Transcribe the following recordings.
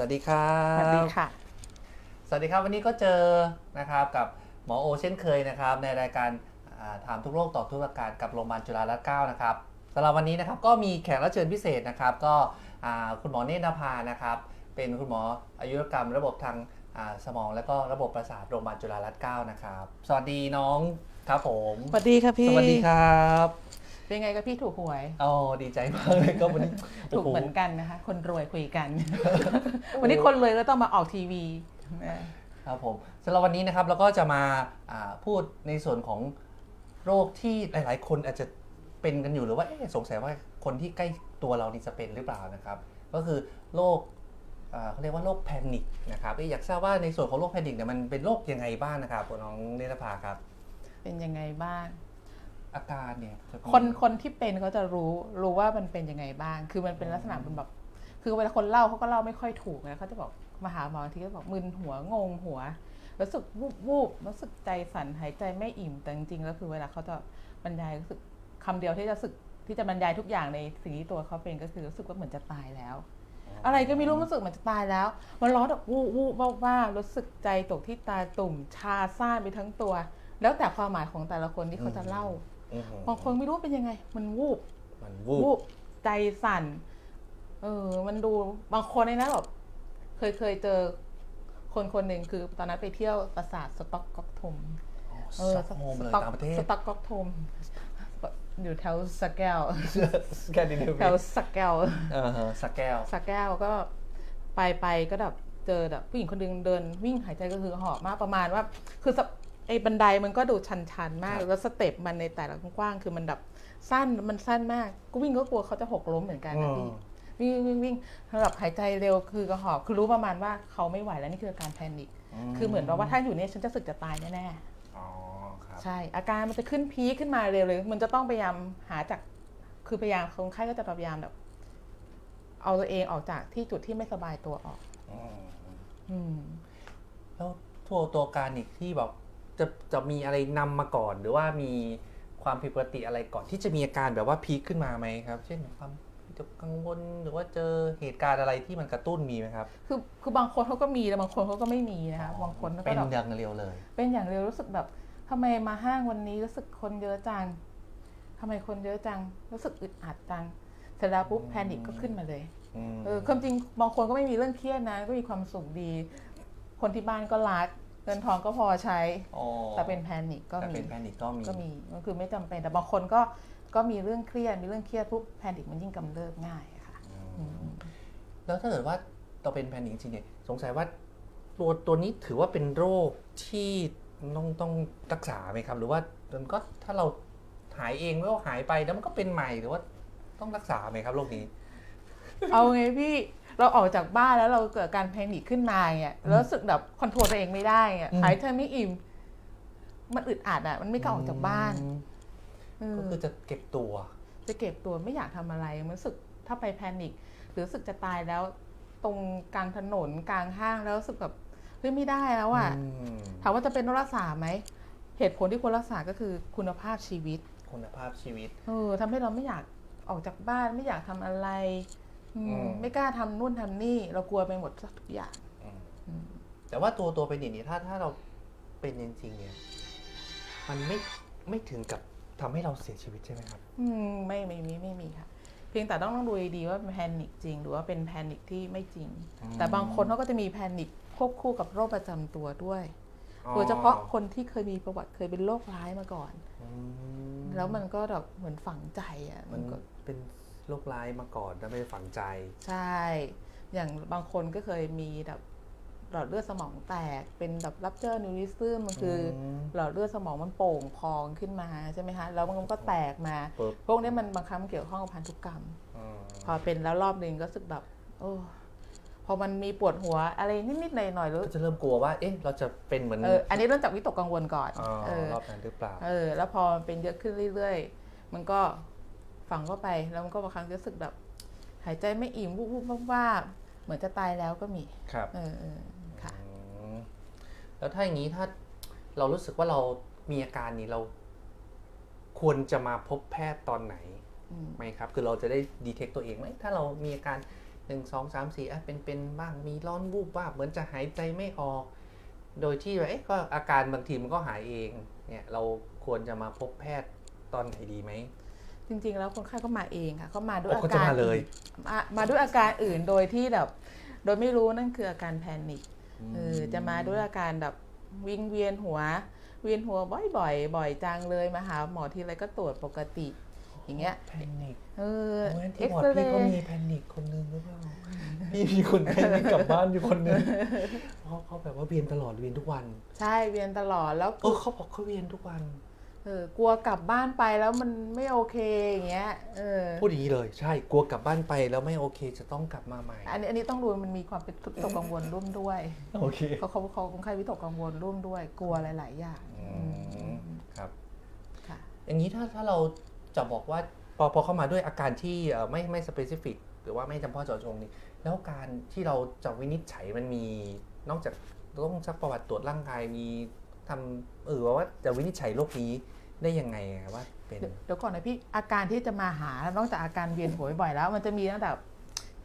สวัสดีครับสวัสดีค่ะ สวัสดีครับวันนี้ก็เจอนะครับกับหมอโอเช่นเคยนะครับ ในรายการอ่าถามทุกโรคตอบทุกประการกับโรงพยาบาลจุฬาลงกรณ์เก้านะครับสำหรับวันนี้นะครับก็มีแขกรับเชิญพิเศษนะครับ ก็อ่าคุณหมอเนตรนภานะครับ เป็นคุณหมออายุรกรรมระบบทางอ่าสมองและก็ระบบประสาทโรงพยาบาลจุฬาลงกรณ์เก้านะครับ สวัสดีน้องครับผม สวัสดีค่ะพี่ สวัสดีครับ เป็นไงกับพี่ถูกหวยโอ้ดีใจมากเลยก็วันนี้ถูกโอ้โเหมือนกันนะคะ คนรวยคุยกัน วันนี้คนรวยก็ต้องมาออกทีวีเออครับผมสำหรับวันนี้นะครับเราก็จะมาอ่าพูดในส่วนของโรคที่หลาย ๆ คนอาจจะเป็นกันอยู่หรือว่าเอ๊ะสงสัยว่าคนที่ใกล้ตัวเรานี่จะเป็นหรือเปล่านะครับ ก็คือโรคอ่าเขาเรียกว่าโรคแพนิคนะครับเอ๊ะอยากทราบว่าในส่วนของโรคแพนิคเนี่ยมันเป็นโรคยังไงบ้างนะครับคุณน้องเนตรภาครับ เป็นยังไงบ้าง อาการเนี่ยจะมีคนคนที่เป็นเขาจะรู้รู้ว่ามันเป็นยังไงบ้าง คือมันเป็นลักษณะเป็นแบบคือเวลาคนเล่าเขาก็เล่าไม่ค่อยถูกนะเขาจะบอกมาหาหมอบางทีก็บอกมึนหัวงงหัวรู้สึกวูบวูบรู้สึกใจสั่นหายใจไม่อิ่มแต่จริงๆแล้วคือเวลาเขาจะบรรยายรู้สึกคำเดียวที่จะสึกที่จะบรรยายทุกอย่างในสิ่งที่ตัวเขาเป็นก็คือรู้สึกว่าเหมือนจะตายแล้ว อะไรก็ไม่รู้รู้สึกเหมือนจะตายแล้ว มันร้อนแบบวูบวูบว่าว่ารู้สึกใจตกที่ตาตุ่มชาซ่านไปทั้งตัว แล้วแต่ความหมายของแต่ละคนที่เขาจะเล่าอือหือ บางคนไม่รู้เป็นยังไง มันวูบมันวูวูบบใจสั่น เออ มันดูบางคนเนี่ยนะแบบเคยเคยเจอคนคนหนึ่งคือตอนนั้นไปเที่ยวปราสาทสต็อกก๊อกทมสต็อกโฮล์มเลยต่างประเทศสต็อกก๊อกทมอยู่แถวสแกลแค่นี้เดียวแถวสแกลเออฮะสักแก้วสระแก้วก็ไปไปก็แบบเจอแบบผู้หญิงคนหนึงเดินวิ่งหายใจก็คือหอบมากประมาณว่า คือสะ ไอ้บันไดมันก็ดูชันๆ มากครับแล้วสเต็ปมันในแต่ละกว้างๆคือมันแบบสั้นมันสั้นมากก็วิ่งก็กลัวเขาจะหกล้มเหมือนกันนะพี่วิ่งวิ่งวิ่งแบบหายใจเร็วคือกระหอบคือรู้ประมาณว่าเขาไม่ไหวแล้วนี่คืออาการแพนิคคือเหมือนว่าถ้าอยู่เนี่ยฉันจะสึกจะตายแน่ๆอ๋อครับใช่ อาการมันจะขึ้นพีคขึ้นมาเร็วเลย มันจะต้องพยายามหาจากคือพยายามคนไข้ก็จะพยายามแบบ เอาตัวเองออกจากที่จุดที่ไม่สบายตัวออกอืมอืมแล้วตัวตัวการอีกที่แบบ จะจะมีอะไรนำมาก่อน หรือว่ามีความผิดปกติอะไรก่อนที่จะมีอาการแบบว่าพีคขึ้นมาไหมครับ เช่นความวิตกกังวลหรือว่าเจอเหตุการณ์อะไรที่มันกระตุ้นมีไหมครับ คือคือบางคนเขาก็มีแต่บางคนเขาก็ไม่มีนะคะบางคนก็เป็นแบบอย่างเร็วเลย เป็นอย่างเร็วรู้สึกแบบทำไมมาห้างวันนี้รู้สึกคนเยอะจังทำไมคนเยอะจังรู้สึกอึดอัดจังเสร็จแล้วปุ๊บแพนิคก็ขึ้นมาเลยอืมเออความจริงบางคนก็ไม่มีเรื่องเครียดนะก็มีความสุขดี คนที่บ้านก็รัก เงินทองก็พอใช้ อ๋อแต่เป็นแพนิคก็แต่มีเป็นแพนิคก็มีก็มีมันคือไม่จำเป็นแต่บางคนก็ก็มีเรื่องเครียดมีเรื่องเครียดปุ๊บแพนิคมันยิ่งกำเริบง่ายอะค่ะอืมแล้วถ้าเกิดว่าเราเป็นแพนิคจริงๆเนี่ยสงสัยว่าตัวตัวนี้ถือว่าเป็นโรคที่ต้องต้องรักษาไหมครับ หรือว่ามันก็ถ้าเราหายเองแล้วหายไปแล้วมันก็เป็นใหม่หรือว่าต้องรักษาไหมครับโรคนี้ เอาไงพี่ เราออกจากบ้านแล้วเราเกิดการแพนิคขึ้นมาเนี่ยแล้วรู้สึกแบบคอนโทรลตัวเองไม่ได้อะอืม หายใจไม่อิ่ม มันอึดอัดอะ มันไม่กล้าออกจากบ้านอืมเออก็คือจะเก็บตัว จะเก็บตัวไม่อยากทำอะไร มันรู้สึกถ้าไปแพนิคหรือรู้สึกจะตายแล้ว ตรงกลางถนนกลางห้างแล้วรู้สึกแบบเฮ้ยไม่ได้แล้วอะ อืมถามว่าจะเป็นต้องรักษาไหม เหตุผลที่ควรรักษาก็คือคุณภาพชีวิต คุณภาพชีวิต เออทำให้เราไม่อยากออกจากบ้านไม่อยากทำอะไร อืมอืม ไม่กล้าทำนู่นทำนี่ เรากลัวไปหมดทุกอย่างอืมอืมแต่ว่าตัวตัวเป็นอย่างนี้ถ้าถ้าเราเป็นจริงๆเนี่ย มันไม่ไม่ถึงกับทำให้เราเสียชีวิตใช่ไหมครับ อืมไม่ไม่มีไม่มีค่ะ เพียงแต่ต้องต้องดูดีๆว่าเป็นแพนิคจริง หรือว่าเป็นแพนิคที่ไม่จริง อืม แต่บางคนเขาก็จะมีแพนิคควบคู่กับโรคประจำตัวด้วยโดยเฉพาะคนที่เคยมีประวัติเคยเป็นโรคร้ายมาก่อน อืมแล้วมันก็แบบเหมือนฝังใจอะมัมันนก็ เป็น โรคร้ายมาก่อนแล้วไม่ได้ฝังใจ ใช่ อย่างบางคนก็เคยมีแบบหลอดเลือดสมองแตกเป็นแบบรับเจอร์นิวริซึมมันคืออมหลอดเลือดสมองมันโป่งพองขึ้นมาใช่ไหมคะแล้วมันก็แตกมา ปึ๊บ พวกนี้มันบางครั้งมันเกี่ยวข้องกับพันธุกรรม อืมพอเป็นแล้วรอบหนึ่งก็รู้สึกแบบ โอ้พอมันมีปวดหัวอะไรนิดๆหน่อยๆแล้วก็จะเริ่มกลัวว่า เอ๊ะ เราจะเป็นเหมือนเอออันนี้เริ่มจากวิตกกังวลก่อนอ๋อเออรอบนั้นหรือเปล่า เออ แล้วพอมันเป็นเยอะขึ้นเรื่อยๆ มันก็ ฝังเข้าไปแล้วมันก็บางครั้งรู้สึกแบบ หายใจไม่อิ่มวุบวุบว่าบๆเหมือนจะตายแล้วก็มีครับ เออเออค่ะ อืมแล้วถ้าอย่างนี้ถ้าเรารู้สึกว่าเรามีอาการนี้เรา ควรจะมาพบแพทย์ตอนไหนอืม ไหมครับ คือเราจะได้ดีเทคตัวเองไหมถ้าเรามีอาการหนึ่งสองสามสี่อะเป็นเป็นบ้างมีร้อนวูบว่าบเหมือนจะหายใจไม่ออก โดยที่ว่าเอ๊ะก็อาการบางทีมันก็หายเอง เนี่ย เราควรจะมาพบแพทย์ตอนไหนดีไหม จริง ๆ แล้วคนไข้ก็มาเองค่ะเขามาด้วยโอ้อาเขาจะการมาเลยอื่นมามาด้วยอาการอื่นโดยที่แบบ โดยไม่รู้นั่นคืออาการแพนิคเออจะมาด้วยอาการแบบวิงเวียนหัว เวียนหัวบ่อยๆบ่อยจังเลยมาหาหมอทีไรก็ตรวจปกติ อย่างเงี้ยแพนิคเออโอ้ยเอ็ที่กบอร์ซดเรพี่ก็ย์มีแพนิคคนนึงหรือเปล่าพี่มีคนแพนิคกลับบ้านอยู่คนนึงเพราะเขาแบบว่าเวียนตลอดเวียนทุกวัน ใช่เวียนตลอดแล้ว เออเขาบอกเขาเวียนทุกวันเออกลัวกลับบ้านไปแล้วมันไม่โอเคอย่างเงี้ยเออพูดอย่างนี้เลยใช่กลัวกลับบ้านไปแล้วไม่โอเค จะต้องกลับมาใหม่ อันนี้อันนี้ต้องดูมันมีความเป็นวิตกกังวลร่วมด้วยโอเคเขาเขาเขาคนไข้วิตกกังวลร่วมด้วย กลัวหลาย ๆ อย่างอือืมมครับค่ะอย่างนี้ถ้าถ้าเราจะบอกว่าพอพอเข้ามาด้วยอาการที่เอ่อไม่ไม่สเปซิฟิกหรือว่าไม่จำเพาะเจาะจงนี่แล้วการที่เราจะวินิจฉัยมันมีนอกจากต้องซักประวัติตรวจร่างกายมีทำเออว่าจะวินิจฉัยโรคนี้ ได้ยังไงอะว่าเป็นเดี๋ยวเดี๋ยวก่อนนะพี่อาการที่จะมาหานอกจากอาการเวียนหัวบ่อยๆแล้ว มันจะมีตั้งแต่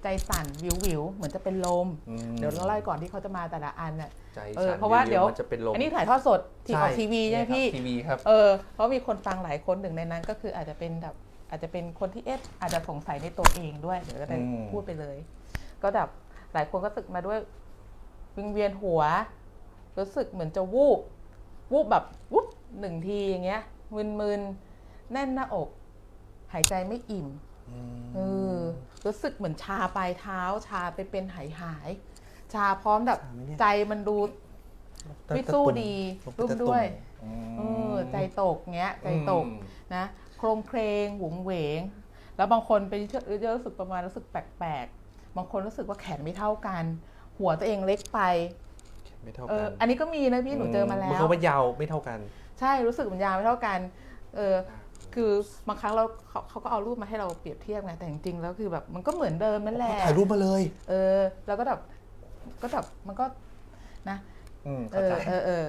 ใจสั่นวิววิวๆเหมือนจะเป็นลมอืมเดี๋ยวเราไล่ก่อนที่เขาจะมาแต่ละอันเนี่ยใจเออสั่นเพราะว่าเดี๋ยวมันจะเป็นลมอันนี้ถ่ายทอดสดที่ออกทีวีใช่ไหมพี่ทีวีครับเออเพราะมีคนฟังหลายคนหนึ่งในนั้น ก็คืออาจจะเป็นแบบอาจจะเป็นคนที่เอ๊ะอาจจะสงสัยในตัวเองด้วยเดี๋ยวจะได้อืมพูดไปเลย ก็แบบหลายคนก็สึกมาด้วยวิงเวียนหัว รู้สึกเหมือนจะวูบวูบแบบวุบหนึ่งทีอย่างเงี้ย มึนๆ แน่นหน้าอก หายใจไม่อิ่มมเออรู้สึกเหมือนชาปลายเท้า ชาไปเป็นหายหายๆชาพร้อมแบบชาไหมเนี่ยใจมันดูไม่สู้ดีตะตุ่มร่วมด้วยอืมเออใจตกเงี้ย ใจตกอืมนะโครงเครงหวงเหวง แล้วบางคนเป็นเยอะรู้สึกประมาณรู้สึกแปลกๆ บางคนรู้สึกว่าแขนไม่เท่ากัน หัวตัวเองเล็กไปไม่เท่าเอกัอนอันนี้ก็มีนะพี่หนูเจอมาแล้นวคือว่ายาวไม่เท่ากัน ใช่รู้สึกมันยาวไม่เท่ากันเออคือบางครั้งเราเขาเขาก็เอารูปมาให้เราเปรียบเทียบไงแต่จริงๆแล้วคือแบบมันก็เหมือนเดิมนั่นแหละถ่ายรูปมาเลย เออ แล้วก็แบบก็แบบมันก็นะอืมเอเข้าอใจเออเออ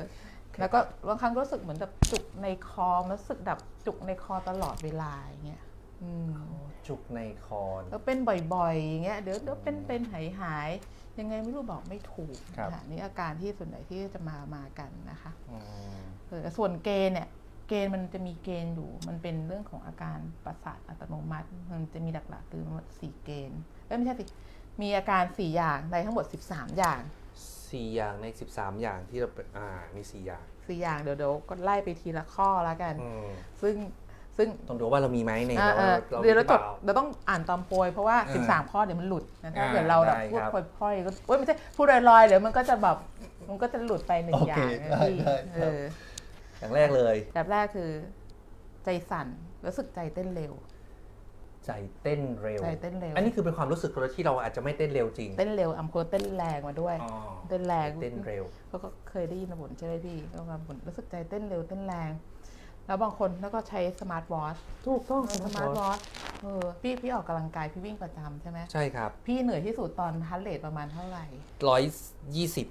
แล้วก็บางครั้งก็รู้สึกเหมือนแบบจุกในคอมันรู้สึกแบบจุกในคอตลอดเวลาอย่างเงี้ยอืม จุกในคอแล้วเป็นบ่อยๆอย่างเงี้ยเดี๋ยวเดี๋ยวเป็นเป็นหายหายๆ ยังไงไม่รู้บอกไม่ถูกครับ ค่ะนี่อาการที่ส่วนใหญ่ที่จะมามากันนะคะอืมเออส่วนเกณฑ์เนี่ยเกณฑ์มันจะมีเกณฑ์อยู่ มันเป็นเรื่องของอาการประสาทอัตโนมัติ มันจะมีหลักๆคือทั้งหมดสี่เกณฑ์เอ้ยไม่ใช่สิมีอาการสี่อย่างในทั้งหมด 13 อย่างสี่อย่างในสิบสามอย่างที่เราเป็นอ่ามีสี่อย่างสี่อย่างเดี๋ยวเดี๋ยวก็ไล่ไปทีละข้อแล้วกัน อืมซึ่ง ซึ่งต้องดูว่าเรามีไหมในเออเออเราเดี๋ยวเราจดหอปล่เราต้องอ่านตามโพยเพราะว่าอ่า 13 ข้อเดี๋ยวมันหลุดนะถ้าอ่าเกิดเราแบบได้พูดครับพล่อยๆก็เอ้ยไม่ใช่พูดลอยๆเดี๋ยวมันก็จะแบบมันก็จะหลุดไปหนึ่งโออเคย่างนะได้พี่ได้ครับเอออย่างแรกเลยแบบแรกคือ ใจสั่นรู้สึกใจเต้นเร็ว ใจเต้นเร็วใจเต้นเร็ว อันนี้คือเป็นความรู้สึกเราที่เราอาจจะไม่เต้นเร็วจริง เต้นเร็วอำควรเต้นแรงมาด้วยอ๋อเต้นแรงเต้นเร็วก็ก็เคยได้ยินผลใช่ไหมพี่ก็มาผลรู้สึกใจเต้นเร็วเต้นแรง แล้วบางคนแล้วก็ใช้สมาร์ทวอชถูกต้องสมาร์ทวอชเออพี่พี่ออกกำลังกายพี่วิ่งประจำใช่ไหมใช่ครับ พี่เหนื่อยที่สุดตอนฮันเรทประมาณเท่าไหร่ ร้อยยี่สิบ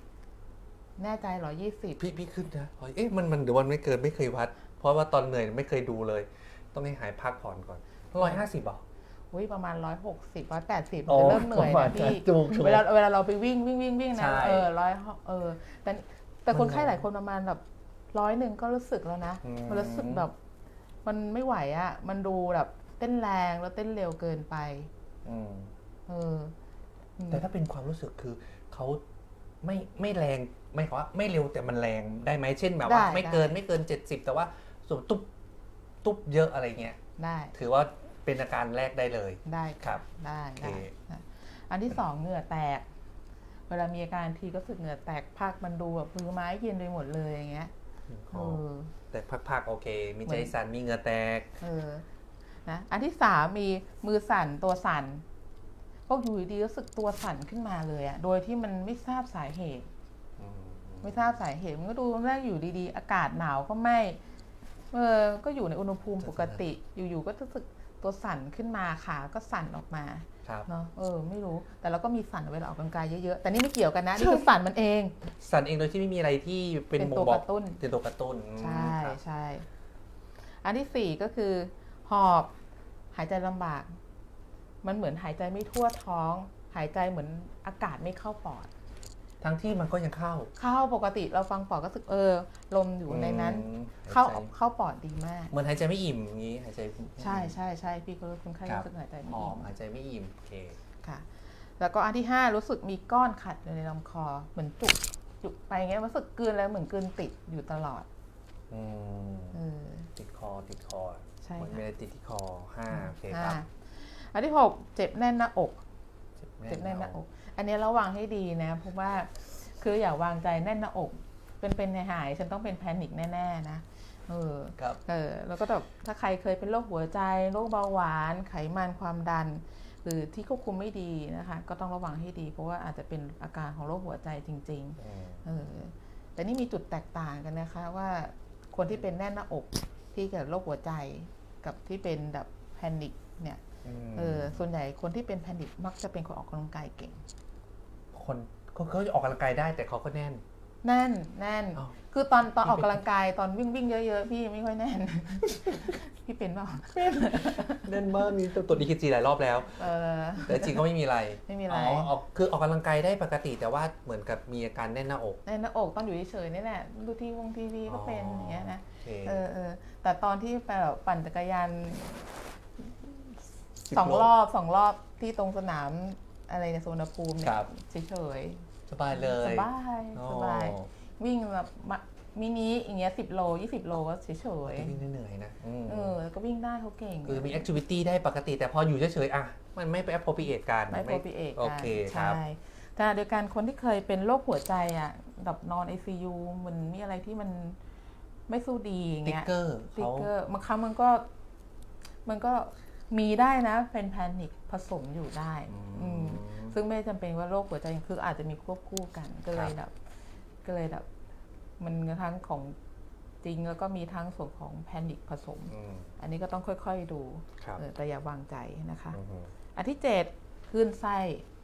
แน่ใจเหรอยี่สิบพี่พี่ขึ้นนะร้อยเอ๊ะมันมันเดี๋ยววันไม่เกินไม่เคยวัด เพราะว่าตอนเหนื่อยไม่เคยดูเลย ต้องให้หายพักผ่อนก่อนร้อยห้าสิบอะอุ้ยประมาณร้อยหกสิบร้อยแปดสิบอ๋อจะเริ่มเหนื่อยประมาณนะพี่นั้นถูกถูกเวลาเวลาเราไปวิ่งวิ่งวิ่งวิ่งนะใช่เออร้อยเออแต่แต่คนไข้มันหลายคนประมาณแบบ ร้อยหนึ่งก็รู้สึกแล้วนะอืม มันรู้สึกแบบ มันไม่ไหวอะ่ะมันดูแบบเต้นแรงแล้วเต้นเร็วเกินไป อืมเอออืมแต่ถ้าเป็นความรู้สึกคือเขาไม่ไม่แรงไม่ขอว่าไม่เร็วแต่มันแรงได้ไหมเช่นแบบว่าได้ไม่เกินได้ไม่เกินเจ็ดสิบแต่ว่าส่วนตุ๊บตุ๊บเยอะอะไรเงี้ยได้ถือว่าเป็นอาการแรกได้เลยได้ครับ ได้โอเค ได้นะอันที่สองเหงื่อแตก เวลามีอาการทีก็รู้สึกเหงื่อแตกภาคมันดูแบบมือไม้เย็นไปหมดเลยอย่างเงี้ยอ๋เอออ แต่พักๆโอเค มีเหมืใจอนสั่นมีเหงื่อแตกเออนะอันที่สามมีมือสั่นตัวสั่นพวกอยู่ดีๆรู้สึกตัวสั่นขึ้นมาเลยอะโดยที่มันไม่ทราบสาเหตุอืมไม่ทราบสาเหตุมันก็ดูแรกอยู่ดีๆ อากาศหนาวก็ไม่เออก็อยู่ในอุณหภูมิปกติ อยู่ๆก็รู้สึกตัวสั่นขึ้นมาขาก็สั่นออกมา ครับเนาะเออไม่รู้แต่เราก็มีสั่นเวลาออกกำลังกายเยอะๆแต่นี่ไม่เกี่ยวกันนะนี่คือสั่นมันเอง สั่นเองโดยที่ไม่มีอะไรที่เป็นเป็นบ่งตัวบอกกระตุ้น เป็นตัวกระตุ้นอืมใช่ครับใช่ อันที่สี่ก็คือ หอบหายใจลำบาก มันเหมือนหายใจไม่ทั่วท้อง หายใจเหมือนอากาศไม่เข้าปอด ทั้งที่มันก็ยังเข้าเข้าปกติเราฟังปอดก็รู้สึกเออ ลมอยู่ในนั้น อืม เข้าหยใจเข้าปอดดีมาก เหมือนหายใจไม่อิ่มอย่างนี้หายใจไม่อิ่มใช่ใช่ใช่พี่ก็รู้คนไข้ครับรู้สึกหายใจไม่หออิ่มมหายใจไม่อิ่มโอเคค่ะ แล้วก็อันที่ห้ารู้สึกมีก้อนขัดอยู่ในลำคอเหมือนจุกจุกไปเงี้ยรู้สึกกลืนแล้วเหมือนกลืนติดอยู่ตลอดอืมเออติดคอติดคอใช่มันค่ะมีอะไรติดที่คอห้าโอเคครับอ่าอันที่หกเจ็บแน่นหน้าอกเจ็บแน่นหน้าอก อันนี้ระวังให้ดีนะเพราะว่าคืออย่าวางใจแน่นหน้าอก เป็นเป็นหายๆฉันต้องเป็นแพนิคแน่ๆนะ เออครับเออแล้วก็แบบถ้าใครเคยเป็นโรคหัวใจโรคเบาหวาน ไขมันความดัน หรือที่ควบคุมไม่ดีนะคะ ก็ต้องระวังให้ดี เพราะว่าอาจจะเป็นอาการของโรคหัวใจจริงอืมๆเออแต่นี่มีจุดแตกต่างกันนะคะว่าคนที่เป็นแน่นหน้าอกที่เกิดโรคหัวใจกับที่เป็นแบบแพนิคเนี่ยเออส่วนใหญ่คนที่เป็นแพนิคมักจะเป็นคนออกกำลังกายเก่ง คนเขาเขาออกกำลังกายได้แต่เขาก็แน่น แน่นแน่น อ้าว คือตอนตอนพี่ออกเป็นกำลังกายตอนวิ่งวิ่งเยอะ ๆ พี่ไม่ค่อยแน่น พี่เป็นเปล่าแน่นมากนี่ตัวนี้คือจีหลายรอบแล้ว เออ แต่จริงก็ไม่มีอะไรไม่มีอะไร อ๋อออกคือออกกำลังกายได้ปกติแต่ว่าเหมือนกับมีอาการแน่นหน้าอกแน่นหน้าอกต้องอยู่เฉยๆนี่แหละดูทีวงทีวีก็เป็นอย่างเงี้ยนะ โอเคเออเออแต่ตอนที่ไปแบบปั่นจักรยานสิบสองโล รอบสองรอบที่ตรงสนามอะไรในยสวนภูมิเนี่คยรับเฉย สบายเลๆสย บายอ๋อสบาย วิ่งแบบมะมินิอย่างเงี้ยสิบโลยี่สิบโลก็เฉยแต่วิ่งเหนื่อยๆนะอืมๆเออแล้วก็วิ่งได้เขาเก่ง คือมีแอคทิวิตี้ได้ปกติแต่พออยู่เฉยๆอะมันไม่ไป appropriate กันไม่โปรปีเอกโอเคครับใช่แต่โดยการคนที่เคยเป็นโรคหัวใจอะแบบนอนไอซียูมันมีอะไรที่มันไม่สู้ดีอย่างติ๊กเงี้ยเกอร์ติ๊เขากเกอร์บางครั้งมันก็ มันก็มีได้นะ เป็นแพนิคผสมอยู่ได้ อืม ซึ่งไม่จำเป็นว่าโรคหัวใจคืออาจจะมีควบคู่กันก็เลยแบบก็เลยแบบมันทั้งของจริงแล้วก็มีทั้งส่วนของแพนิคผสมอืมอันนี้ก็ต้องค่อยๆดูครับเออแต่อย่าวางใจนะคะอืมอันที่เจ็ดคลื่นไส้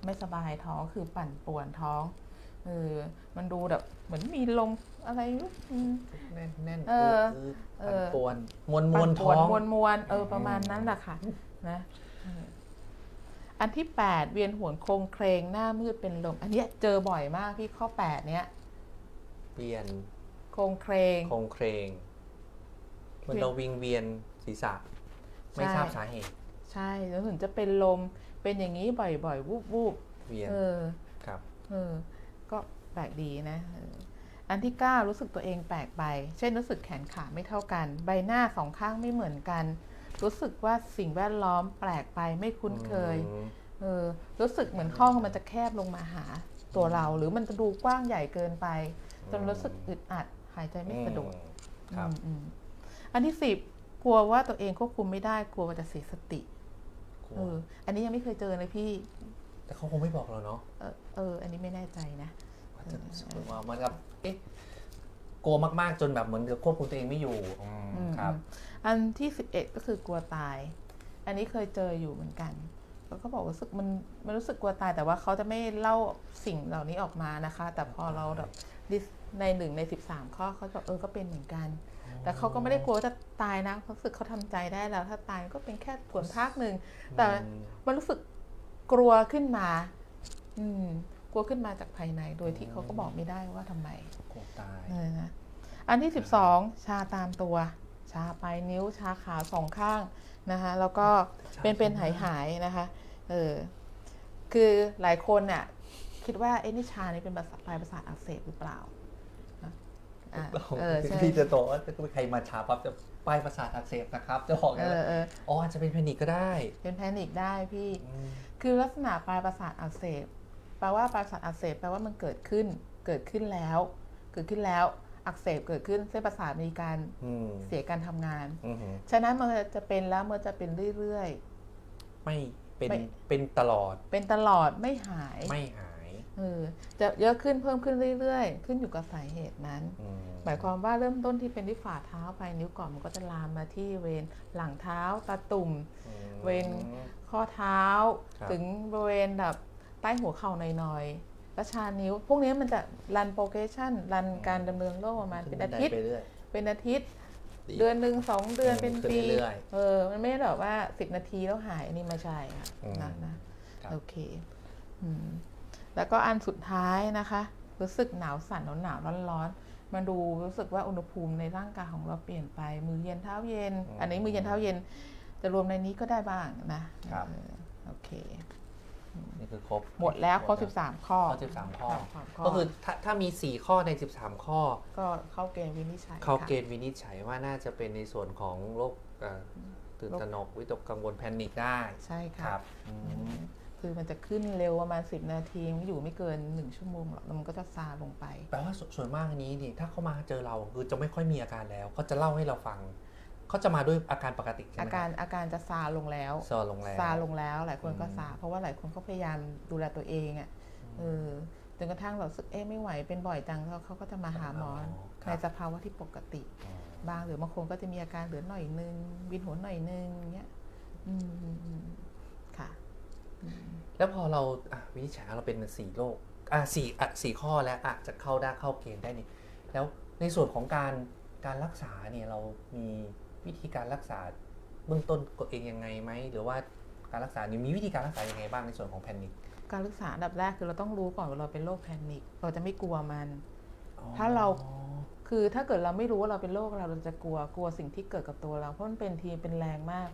ไม่สบายท้องคือปั่นป่วนท้องเออมันดูแบบเหมือนมีลมอะไรไม่รู้อืมแน่นแน่นเออคือเอปั่นอป่วนมวนมวนปั่ท้องมวนมวนๆเอออืมประมาณนั้นแหละค่ะนะเอออันที่แปดเวียนหัวโครงเครงหน้ามืดเป็นลม อันเนี้ยเจอบ่อยมากพี่ข้อแปดเนี้ยเวียนโครงเครง โครงเครงเหมันเราวิงเวียนศีรษะ ไม่ทราบสาเหตุ ใช่แล้วถึงจะเป็นลมเป็นอย่างนี้บ่อยๆ วูบวูบๆเวียนเออครับเออก็แปลกดีนะเอออันที่เก้ารู้สึกตัวเองแปลกไป เช่นรู้สึกแขนขาไม่เท่ากัน ใบหน้าสองข้างไม่เหมือนกัน รู้สึกว่าสิ่งแวดล้อมแปลกไปไม่คุ้นเคยอืมเออรู้สึกเหมือนห้องมันจะแคบลงมาหาตัวเรา หรือมันจะดูกว้างใหญ่เกินไป จนรู้สึกอึดอัดหายใจไม่สะดวกอืมครับอืมอืมอันที่สิบกลัวว่าตัวเองควบคุมไม่ได้กลัวว่าจะเสียสติกลัวเอออันนี้ยังไม่เคยเจอเลยพี่ แต่เขาคงไม่บอกเราเนาะเออเอออันนี้ไม่แน่ใจนะว่าจะรู้สึกว่ามันกับเอ๊ะ กลัวมากๆจนแบบเหมือนกับควบคุมตัวเองไม่อยู่อืมอืมครับ อันที่สิบเอ็ดก็คือกลัวตาย อันนี้เคยเจออยู่เหมือนกัน แล้วก็บอกรู้สึกมันมันรู้สึกกลัวตายแต่ว่าเขาจะไม่เล่าสิ่งเหล่านี้ออกมานะคะ แต่พอเราแบบดิสในหนึ่งในสิบสามข้อเขาจะบอกเออก็เป็นเหมือนกัน แต่เขาก็ไม่ได้กลัวว่าจะตายนะเขารู้สึกเขาทำใจได้แล้ว ถ้าตายก็เป็นแค่ส่วนภาคหนึ่งแต่อืมมันรู้สึกกลัวขึ้นมา อืม กลัวขึ้นมาจากภายในโดยที่เขาก็บอกไม่ได้ว่าทำไมกลัวตายเออนะอันที่สิบสองชาตามตัว ชาปลายนิ้วชาขาสองข้างนะคะแล้วก็เป็นเป็นหายหายๆนะคะเออคือหลายคนเนี่ยคิดว่าเอ้นี่ชานี่เป็นประสาทปลายประสาทอักเสบหรือเปล่านะอะเออใช่พี่จะบอกว่าถ้าใครมาช้าปั๊บจะป้ายประสาทอักเสบนะครับจะบอกเอนะอเอออ๋ออาจจะเป็นแพนิคก็ได้ เป็นแพนิคได้พี่อืมคือลักษณะปลายประสาทอักเสบ แปลว่าปลายประสาทอักเสบแปลว่ามันเกิดขึ้น เกิดขึ้นแล้ว เกิดขึ้นแล้ว อักเสบเกิดขึ้น เส้นประสาทมีการอืมเสียการทำงานอือหือฉะนั้นมันจะเป็นแล้วมันจะเป็นเรื่อยไม่เป็นไม่เป็นตลอดๆเป็นตลอดไม่หาย ไม่หาย เออ จะเยอะขึ้นเพิ่มขึ้นเรื่อยๆ ขึ้นอยู่กับสาเหตุนั้นอืมหมายความว่าเริ่มต้นที่เป็นที่ฝ่าเท้าไปนิ้วก่อนมันก็จะลามมาที่เวนหลังเท้าตาตุ่มอืมเว้นข้อเท้าครับถึงบริเวณแบบ ใต้หัวเข่าหน่อยๆและชานิ้ว พวกนี้มันจะรันโปรเกชันรันการดำเนินโรคประมาณเป็นอาทิตย์ขึ้นบันไดไปเรื่อยเป็นอาทิตย์ดีเดือนหนึ่งสองเดือนเป็นขึ้นปีเรื่อย เออ มันไม่ได้แบบว่าสิบนาทีแล้วหายอันนี้ไม่ใช่ค่ะอืมนะนะครับ โอเคอืมแล้วก็อันสุดท้ายนะคะ รู้สึกหนาวสั่นหนาวหนาวร้อนร้อนๆมาดูรู้สึกว่าอุณหภูมิในร่างกายของเราเปลี่ยนไป มือเย็นเท้าเย็นอืมอันนี้มือเย็นเท้าเย็น จะรวมในนี้ก็ได้บ้างนะครับ เออโอเคนี่ คือครบหมดแล้วข้อหมด13 ข้อข้อ13 ข้อสามข้อ ก็คือถ้าถ้ามี 4 ข้อใน 13 ข้อ ก็เข้าเกณฑ์วินิจฉัยเข้าค่ะเกณฑ์วินิจฉัยว่าน่าจะเป็นในส่วนของโรคเอ่อตื่นโรคตระหนกวิตกกังวลแพนิคได้ ใช่คค่ะรับอืมคือมันจะขึ้นเร็วประมาณ 10 นาทีไม่อยู่ไม่เกิน 1 ชั่วโมงหรอกแล้วมันก็จะซาลงไป แปลว่าสส่วนมากอันนี้นี่ถ้าเขามาเจอเราคือจะไม่ค่อยมีอาการแล้วเขาจะเล่าให้เราฟัง เขาจะมาด้วยอาการปกติใช่ไหอามการอาการจะซาลงแล้ว ซอลงแล้ว ซาลงแล้วหลายคนก็อืมซาเพราะว่าหลายคนก็พยายามดูแลตัวเองอะเออจนกระทั่งเราสึกเอ๊ะไม่ไหวเป็นบ่อยจังแล้วเขาก็จะมาหาหมอคในรับสภาวะที่ปกติอ๋อบ้างหรือบางคนก็จะมีอาการเหลือหน่อยนึงวินหัวหน่อยนึงเงี้ยอืมอืมอืมค่ะอืมแล้วพอเราอะวินิจฉัยเราเป็นสี่โรคอะสี่อะสี่ข้อแล้วอะจะเข้าได้เข้าเกณฑ์ได้นี่แล้วในส่วนของการการรักษาเนี่ยเรามี วิธีการรักษาเบื้องต้นตัวเองยังไงไหม หรือว่าการรักษานี่มีวิธีการรักษายังไงบ้างในส่วนของแพนิคการรักษาอันดับแรกคือเราต้องรู้ก่อนว่าเราเป็นโรคแพนิคเราจะไม่กลัวมัน ถ้าเราคือถ้าเกิดเราไม่รู้ว่าเราเป็นโรคเราเราจะกลัวกลัวสิ่งที่เกิดกับตัวเราเพราะมันเป็นทีเป็นแรงมาก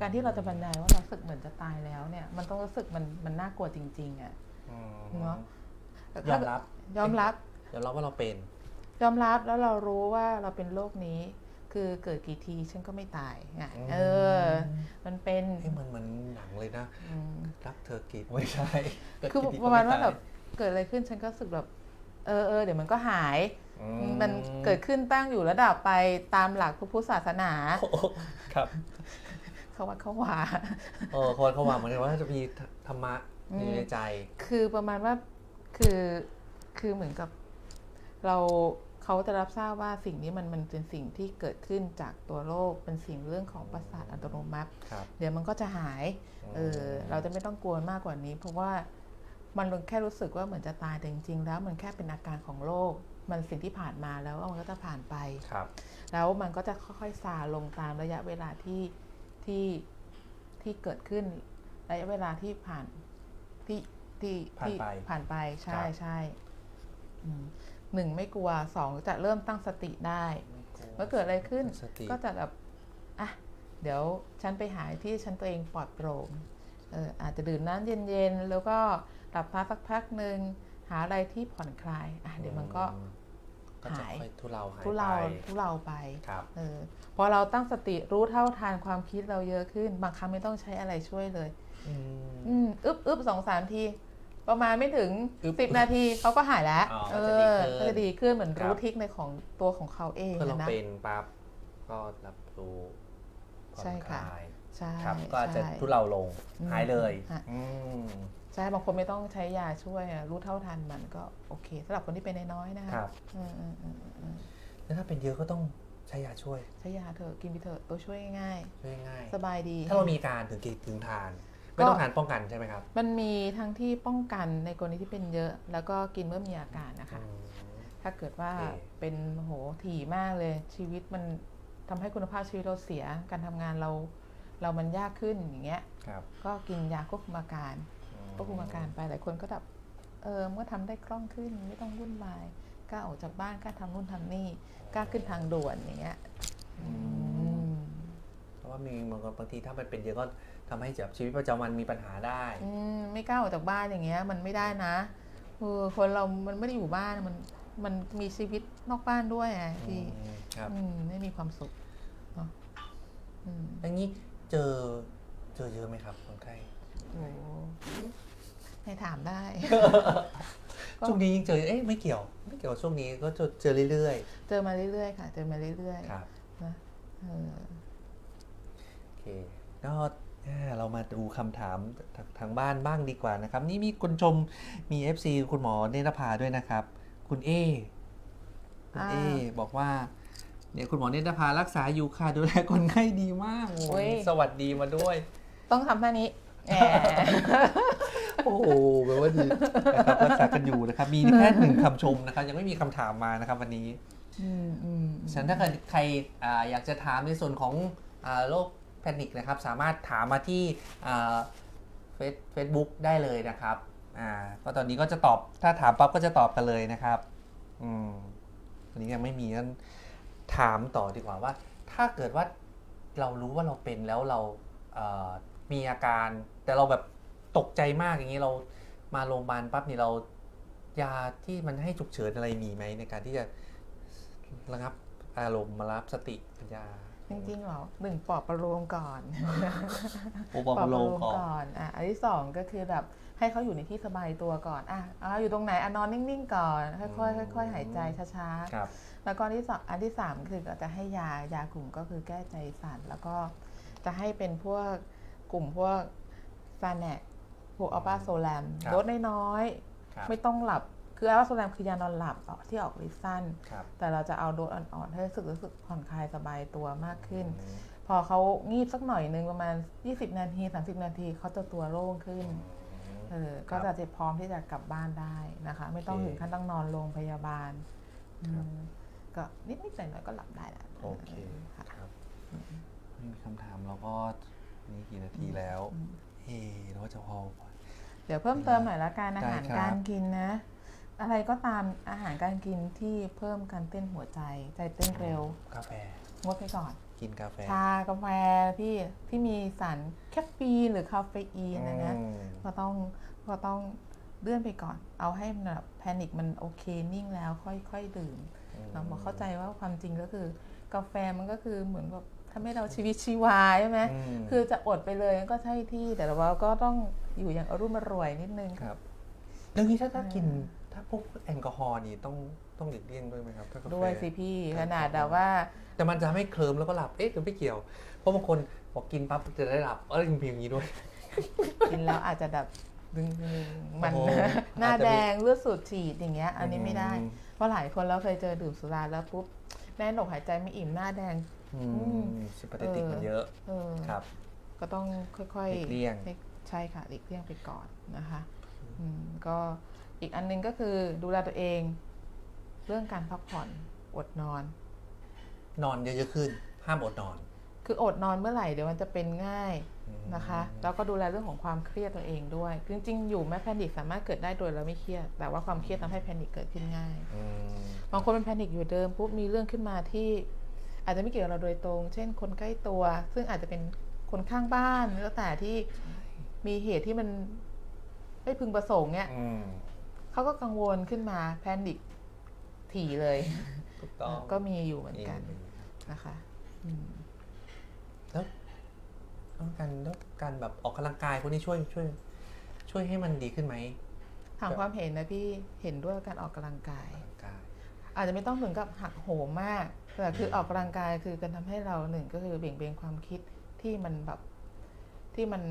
การที่เราจะบรรยายว่าเราสึกเหมือนจะตายแล้วเนี่ย มันต้องรู้สึกมันมันน่ากลัวจริง ๆอะอืมเนอะยอมรับยอมรับยอมรับว่าเราเป็น ยอมรับแล้วเรารู้ว่าเราเป็นโรคนี้ คือเกิดกี่ทีฉันก็ไม่ตายไงเออ มันเป็นเฮ้ยมันเหมันหนังเลยนะอืมรักเธอกี่ไม่ใช่เกิดคือกี่ทีประมาณว่าก็แบไตยบเกิดอะไรขึ้นฉันก็รู้สึกแบบเออเออเดี๋ยวมันก็หายอืมันเกิดขึ้นตั้งอยู่ระดับไปตามหลักพระพุทธศาสนาโอ้โหครับเขาวัดเขาวาเออคนเขาหวังเหมือนกันว่าจะมีธรรมะอืมอยู่ในใจ คือประมาณว่าคือคือเหมือนกับเรา เขาจะรับทราบว่าสิ่งนี้มันมันเป็นสิ่งที่เกิดขึ้นจากตัวโรคเป็นสิ่งเรื่องของประสาทอัตโนมัติ ครับ เดี๋ยวมันก็จะหายเออเราจะไม่ต้องกลัวมากกว่านี้ เพราะว่ามันแค่รู้สึกว่าเหมือนจะตายแต่จริงๆ แล้วมันแค่เป็นอาการของโรคมันสิ่งที่ผ่านมาแล้วมันก็จะผ่านไป ครับ แล้วมันก็จะค่อยๆซาลงตามระยะเวลาที่ที่ที่เกิดขึ้นระยะเวลาที่ผ่านที่ที่ผ่านที่ไปผ่านไปใช่ครับ ใช่อืม หนึ่งไม่กลัวสองจะเริ่มตั้งสติได้เมื่อเกิดอะไรขึ้นสติก็จะแบบอะเดี๋ยวฉันไปหาที่ฉันตัวเองปลอดโปร่งเอออาจจะดื่มน้ำเย็นๆ แล้วก็หลับตาสักพักหนึ่งหาอะไรที่ผ่อนคลายอะเดี๋ยวมันก็อืก็จะหายค่อยทุเลาหายทุเลาไปทุเลาไปครับเออพอเราตั้งสติรู้เท่าทานความคิดเราเยอะขึ้น บางครั้งไม่ต้องใช้อะไรช่วยเลย อืมอืมอึบอึบสองสามที ประมาณไม่ถึง อึ๊บสิบนาทีเขาก็หายแล้วอ๋อเอก็จะดีอขึ้นก็จะดีขึ้นเหมือนครัรู้บทิกในของตัวของเขาเองเมื่อเรานะ เป็นปั๊บก็รับรู้ผ่อนใช่ค่ะคลายใช่ครับ ก็จะใช่ ทุเลาลงอืมหายเลยฮะอืมใช่บางคนไม่ต้องใช้ยาช่วยอะรู้เท่าทันมันก็โอเคสำหรับคนที่เป็นน้อยๆนะคะครับอืมอืมอืมอืมแล้วถ้าเป็นเยอะก็ต้องใช้ยาช่วยใช้ยาเถอะกินไปเถอะตัวช่วยง่ายช่วยง่ายๆ สบายดีถ้าเรามีอาการถึงกี่ถึงทาน ไม่ต้องทานป้องกันใช่ไหมครับ มันมีทั้งที่ป้องกันในกรณีที่เป็นเยอะ แล้วก็กินเมื่อมีอาการนะคะอืมถ้าเกิดว่าโอเคเป็นโหถี่มากเลยชีวิตมันทำให้คุณภาพชีวิตเราเสียการทำงานเรา เรามันยากขึ้นอย่างเงี้ยครับก็กินยาควบคุมอาการควบคุมอาการไปหลายคนก็แบบเออเมื่อทำได้คล่องขึ้นไม่ต้องวุ่นวายกล้าออกจากบ้านกล้าทำนู่นทำนี่กล้าขึ้นทางด่วนอย่างเงี้ยอืมเพราะว่ามีบางบางทีถ้ามันเป็นเยอะก็ ทำให้แบบชีวิตประจำวันมีปัญหาได้อืมไม่กล้าออกจากบ้านอย่างเงี้ย มันไม่ได้นะเออคนเรามันไม่ได้อยู่บ้านมันมันมีชีวิตนอกบ้านด้วยไงพี่อืมครับอืมไม่มีความสุขเนาะอืมอย่างนี้เจอเจอเยอะไหมครับคนไข้โอ้ให้ถามได้ก็ช่วงนี้ยิ่งเจอ เอ๊ะไม่เกี่ยว ไม่เกี่ยวกับช่วงนี้ก็จะเจอเรื่อยเจอมาเรื่อยๆค่ะ เจอมาเรื่อยๆ ครับๆนะเออโอเคแล้วอ่า เรามาดูคำถามทางทางบ้านบ้างดีกว่านะครับ นี่มีคนชมมี FC คุณหมอเนตรภาด้วยนะครับ คุณเอคุณเอบอกว่าเนี่ยคุณหมอเนตรภารักษาอยู่ค่ะดูแลคนไข้ดีมากโอ้ยสวัสดีมาด้วย ต้องทำท่านี้แหมโอ้โหแปลว่าดีนะครับรักษากันอยู่นะครับ มีแค่หนึ่งคำชมนะครับ ยังไม่มีคำถามมานะครับ วันนี้อืมอืมฉะนันถ้าเกิดใครอ่าอยากจะถามในส่วนของอ่าโรค แพนิคนะครับ สามารถถามมาที่เฟซบุ๊กได้เลยนะครับอ่าก็ตอนนี้ก็จะตอบถ้าถามปั๊บก็จะตอบกันเลยนะครับอืมวันนี้ยังไม่มีงั้นถามต่อดีกว่าว่า ถ้าเกิดว่าเรารู้ว่าเราเป็นแล้วเราเมีอาการ แต่เราแบบตกใจมากอย่างนี้เรามาโรงพยาบาลปั๊บนี่เรายาที่มันให้ฉุกเฉินอะไรมีไหมในการที่จะระงับอารมณ์มารับสติปัญญา จริงๆเหรอหนึ่งปลอบประโลมก่อนโอบอมโลงก่อนก่อนอะอันที่สองก็คือแบบให้เขาอยู่ในที่สบายตัวก่อนอะเอาอยู่ตรงไหนอะนอนนิ่งๆก่อน ค่อยๆค่อยๆหายใจช้าๆครับแล้วก็อันที่สองอันที่สามคือก็จะให้ยายากลุ่มก็คือแก้ใจสั่นแล้วก็จะให้เป็นพวกกลุ่มพวกซาแนกพวกอัลปาโซแลมครับโดสน้อยครับๆไม่ต้องหลับ คืออัลปาโซแลมคือยานอนหลับที่ออกฤทธิ์สั้น ครับแต่เราจะเอาโดสอ่อนๆ ให้รู้สึกรู้สึกผ่อนคลายสบายตัวมากขึ้น อืมพอเขางีบสักหน่อยหนึ่งประมาณ 20 นาที 30 นาทีเขาจะตัวโล่งขึ้นเออครัก็บจะพร้อมที่จะกลับบ้านได้นะคะ ไม่ต้องโอเคถึงขั้นต้องนอนโรงพยาบาลครับอืมก็นิดๆหน่อยๆก็หลับได้แล้วโอเคค่ะ ครับไม่มีคำถามเราก็นี่กี่นาทีแล้วอืมเอ๊ะเราจะพอปะเดี๋ยวเพิ่มเติมหน่อยละกันอาได้หารครับ การกินนะ อะไรก็ตามอาหารการกินที่เพิ่มการเต้นหัวใจ ใจเต้นเร็ว กาแฟ งดไปก่อน กินกาแฟ ชากาแฟพี่ที่มีสารแคฟฟีนหรือคาเฟอีนนะนะอืม ก็ต้องก็ต้องเลื่อนไปก่อน เอาให้มันแบบแพนิคมันโอเคนิ่งแล้วค่อยๆดื่มเราบอกเข้าใจว่าความจริงก็คือ กาแฟมันก็คือเหมือนแบบทำให้เราชีวิตชีวาใช่ไหมมคือจะอดไปเลยก็ใช่ที่แต่ว่าก็ต้องอยู่อย่างอรุ่มอร่วยนิดนึง ครับแล้วนี้ถ้าถ้ากิน ถ้าพวกแอลกอฮอล์นี่ต้องต้องหลีกเลี่ยงด้วยไหมครับถ้ากาแฟด้วยสิพี่ครับขนาดแบบว่า แต่มันจะทำให้เคลิ้มแล้วก็หลับเอ๊ะหรือไม่เกี่ยว เพราะบางคนบอกกินปั๊บจะได้หลับเออจริงๆอย่างนี้ด้วย กินแล้วอาจจะแบบดึงๆมันโอ้โหหน้าอาจจะมีแดงเลือดสูดฉีดอย่างเงี้ย อันนี้ไม่ได้ อืม เพราะหลายคนเราเคยเจอดื่มสุราแล้วปุ๊บแน่นอกหายใจไม่อิ่มหน้าแดง อือืมมซิปาเตติกมันเยอะเออครับ ก็ต้องค่อยหลีกเลี่ยง ใช่ค่ะหลีกเลี่ยงไปก่อนนะคะอืมก็ อีกอันหนึงก็คือดูแลตัวเอง เรื่องการพักผ่อนอดนอน นอนเยอะๆขึ้น ห้ามอดนอน คืออดนอนเมื่อไหร่เดี๋ยวมันจะเป็นง่ายอืมนะคะ แล้วก็ดูแลเรื่องของความเครียดตัวเองด้วย จริงๆ อยู่แม้แพนิคสามารถเกิดได้โดยเราไม่เครียด แต่ว่าความเครียดทำให้แพนิคเกิดขึ้นง่ายอืมบางคนเป็นแพนิคอยู่เดิมปุ๊บมีเรื่องขึ้นมาที่ อาจจะไม่เกี่ยวกับเราโดยตรง เช่น คนใกล้ตัว ซึ่งอาจจะเป็นคนข้างบ้านแล้วแต่ที่มีเหตุที่มันไม่พึงประสงค์เนี่ยอืม เขาก็กังวลขึ้นมาแพนิคถี่เลย ถูกต้องก็มีอยู่เหมือนกันนี่นะคะอืมแล้วต้องการแล้วการแบบออกกำลังกายพวกนี้ช่วยช่วย ช่วยให้มันดีขึ้นไหมถามความเห็นนะพี่เห็นด้วยกับการออกกำลังกายออกกำลังกาย อาจจะไม่ต้องถึงกับหักโหมมาก แต่คือออกกำลังกายคือการทำให้เราหนึ่งก็คือเบี่ยงเบนความคิดที่มันแบบที่มัน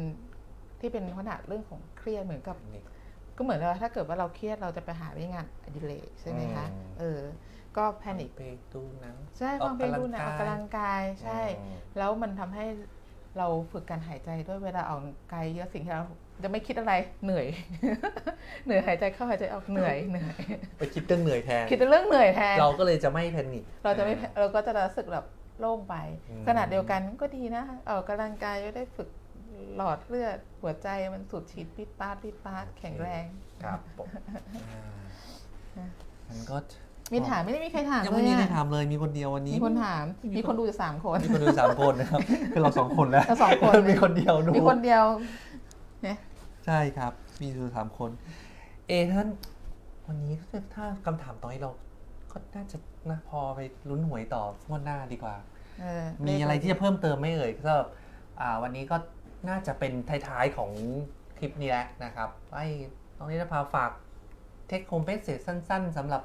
ที่เป็นขนาดเรื่องของเครียดเหมือนกับนี่ ก็เหมือนว่าถ้าเกิดว่าเราเครียดเราจะไปหาวิงานอดิเรกใช่ไหมคะ อืม เออ ก็แพนิคไปดูหนัง ใช่ฟังเพลงดูหนะออกกำลังกายใช่ อืม แล้วมันทำให้เราฝึกการหายใจด้วยเวลาออกกำลังกายเยอะสิ่งที่เราจะไม่คิดอะไรเหนื่อย เหนื่อยหายใจเข้าหายใจออกเหนื่อยเหนื่อยไปคิดเรื่องเหนื่อยแทน คิดแต่เรื่องเหนื่อยแทน เราก็เลยจะไม่แพนิค เราจะไม่เราก็จะรู้สึกแบบโล่งไป อืม ขนาดเดียวกันก็ดีนะออกกำลังกายก็ได้ฝึก หลอดเลือดหัวใจมันสูบฉีดปิดปาดปิดปาดแข็งแรงครับผมอ่ามันก็มีถามไม่ได้มีใครถามยังเลไม่ยมีใครอะถามเลยมีคนเดียววันนี้ มีคนถาม มีมีคคนนดูอยู่สามคน มีคนดูสามคนนะครับ คือเราสองคนแล้วเราสองคนมีคนเดียวดูมีคนเดียวเนี่ยใช่ครับ มีดูสามคน เอท่านวันนี้ถ้าคำถามตอนนี้เรา ก็น่าจะนะพอไปลุ้นหวยต่องวดหน้าดีกว่าเออมีอะไรที่จะเพิ่มเติมไหม่เอ่ยสำหรับอ่าวันนี้ก็ น่าจะเป็นท้ายๆของคลิปนี้แหละนะครับให้น้องนิรภาฝากเทคโฮมเพสเซจสั้น ๆสำหรับ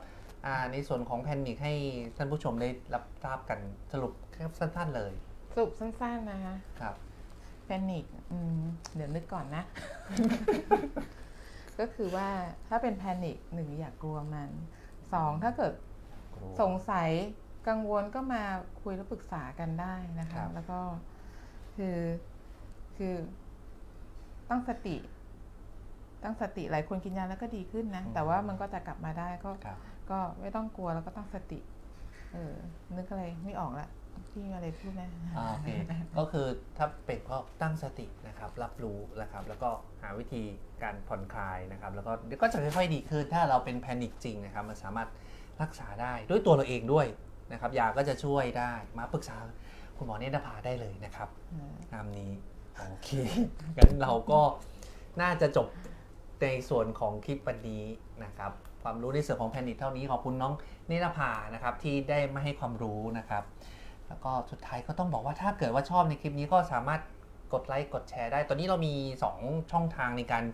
อ่าในส่วนของแพนิคให้ท่านผู้ชมได้รับทราบกันสรุปแค่สั้นๆเลย สรุปสั้นๆนะคะครับแพนิคอืมเดี๋ยวนึกก่อนนะ ก็คือว่าถ้าเป็นแพนิคหนึ่งอย่ากกลัวมันสองถ้าเกิดสงสัยกังวลก็มาคุยและปรึกษากันได้นะครัคะบแล้วก็คือ คือตั้งสติ ตั้งสติหลายคนกินยาแล้วก็ดีขึ้นนะ แต่ว่ามันก็จะกลับมาได้ก็ครับก็ไม่ต้องกลัวแล้วก็ตั้งสติ เออ นึกอะไรไม่ออกละพี่มีอะไรพูดไหมอ่าโอเคก็คือถ้าเป็นก็ตั้งสตินะครับ รับรู้นะครับ แล้วก็หาวิธีการผ่อนคลายนะครับ แล้วก็เดี๋ยวก็จะค่อยๆดีขึ้น ถ้าเราเป็นแพนิคจริงนะครับ มันสามารถรักษาได้ด้วยตัวเราเองด้วยนะครับ ยาก็จะช่วยได้ มาปรึกษาคุณหมอเนตรภาได้เลยนะครับเออตามนี้ โอเค งั้นเราก็น่าจะจบในส่วนของคลิปวันนี้นะครับ ความรู้ในส่วนของแพนิคเท่านี้ขอบคุณน้องเนตรภานะครับที่ได้มาให้ความรู้นะครับ แล้วก็สุดท้ายก็ต้องบอกว่าถ้าเกิดว่าชอบในคลิปนี้ก็สามารถกดไลค์กดแชร์ได้ ตอนนี้เรามี 2 ช่องทางในการ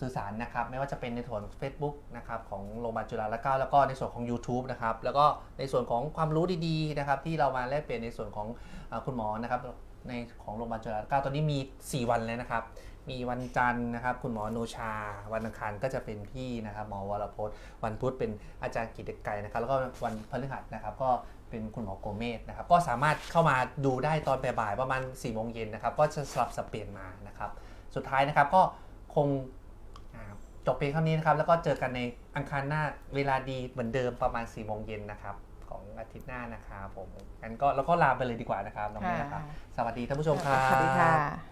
สื่อสารนะครับ ไม่ว่าจะเป็นในส่วน Facebook นะครับของโรงพยาบาลจุฬาลกรณ์แล้วก็ในส่วนของ YouTube นะครับ แล้วก็ในส่วนของความรู้ดีๆนะครับ ที่เรามาแลกเปลี่ยนในส่วนของอคุณหมอนะครับ ในของโรงพยาบาลจุฬาลงกรณ์ตอนนี้มี 4 วันแล้วนะครับ มีวันจันทร์นะครับ คุณหมอโนชา วันอังคารก็จะเป็นพี่นะครับหมอวรพจน์ วันพุธเป็นอาจารย์กิตติไกรนะครับ แล้วก็วันพฤหัสนะครับก็เป็นคุณหมอโกเมศนะครับ ก็สามารถเข้ามาดูได้ตอนบ่ายๆประมาณ4ี่โมงเย็นนะครับ ก็จะสลับสับเปลี่ยนมานะครับ สุดท้ายนะครับก็คงจบเพียงเท่านี้นะครับ แล้วก็เจอกันในอังคารหน้าเวลาดีเหมือนเดิมประมาณ4ี่โมงเย็นนะครับ ของอาทิตย์หน้านะครับผมงั้นก็แล้วก็ลาไปเลยดีกว่านะครับน้องแม่ครับ สวัสดีท่านผู้ชมครับ สวัสดีค่ะ